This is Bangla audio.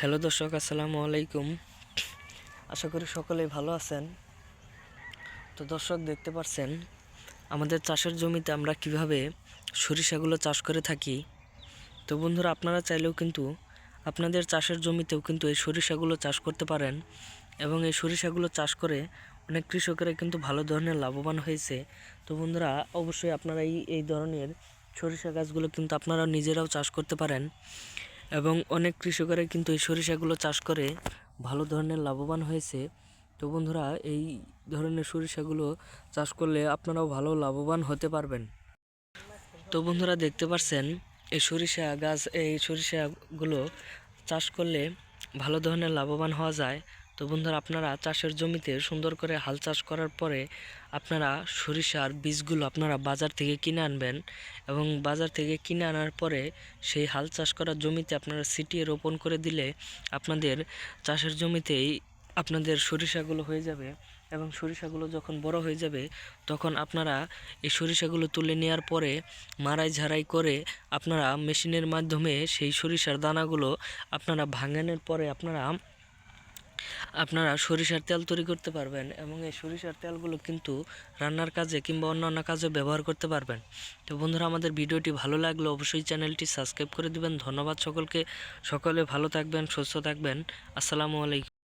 হ্যালো দর্শক, আসসালামু আলাইকুম। আশা করি সকলেই ভালো আছেন। তো দর্শক, দেখতে পাচ্ছেন, আমাদের চাষের জমিতে আমরা কীভাবে সরিষাগুলো চাষ করে থাকি। তো বন্ধুরা, আপনারা চাইলেও কিন্তু আপনাদের চাষের জমিতেও কিন্তু এই সরিষাগুলো চাষ করতে পারেন এবং এই সরিষাগুলো চাষ করে অনেক কৃষকেরা কিন্তু ভালো ধরনের লাভবান হয়েছে। তো বন্ধুরা, অবশ্যই আপনারা এই এই ধরনের সরিষা গাছগুলো কিন্তু আপনারা নিজেরাও চাষ করতে পারেন। এবং অনেক কৃষকেরা কিন্তু এই সরিষাগুলো চাষ করে ভালো ধরনের লাভবান হয়েছে। তো বন্ধুরা, এই ধরনের সরিষাগুলো চাষ করলে আপনারাও ভালো লাভবান হতে পারবেন। তো বন্ধুরা, দেখতে পাচ্ছেন এই সরিষা গাছ, এই সরিষাগুলো চাষ করলে ভালো ধরনের লাভবান হওয়া যায়। তো বন্ধুরা, আপনারা চাষের জমিতে সুন্দর করে হাল চাষ করার পরে আপনারা সরিষার বীজগুলো আপনারা বাজার থেকে কিনে আনবেন এবং বাজার থেকে কিনে আনার পরে সেই হাল চাষ করা জমিতে আপনারা সিটিয়ে রোপণ করে দিলে আপনাদের চাষের জমিতেই আপনাদের সরিষাগুলো হয়ে যাবে এবং সরিষাগুলো যখন বড় হয়ে যাবে তখন আপনারা এই সরিষাগুলো তুলে নেওয়ার পরে মারাই ঝাড়াই করে আপনারা মেশিনের মাধ্যমে সেই সরিষার দানাগুলো আপনারা ভাঙানোর পরে আপনারা আপনারা সরিষার তেল তৈরি করতে পারবেন এবং এই সরিষার তেলগুলো কিন্তু রান্নার কাজে কিংবা অন্যান্য কাজে ব্যবহার করতে পারবেন। তো বন্ধুরা, আমাদের ভিডিওটি ভালো লাগলে অবশ্যই চ্যানেলটি সাবস্ক্রাইব করে দিবেন। ধন্যবাদ সকলকে। সকলে ভালো থাকবেন, সুস্থ থাকবেন। আসসালামু আলাইকুম।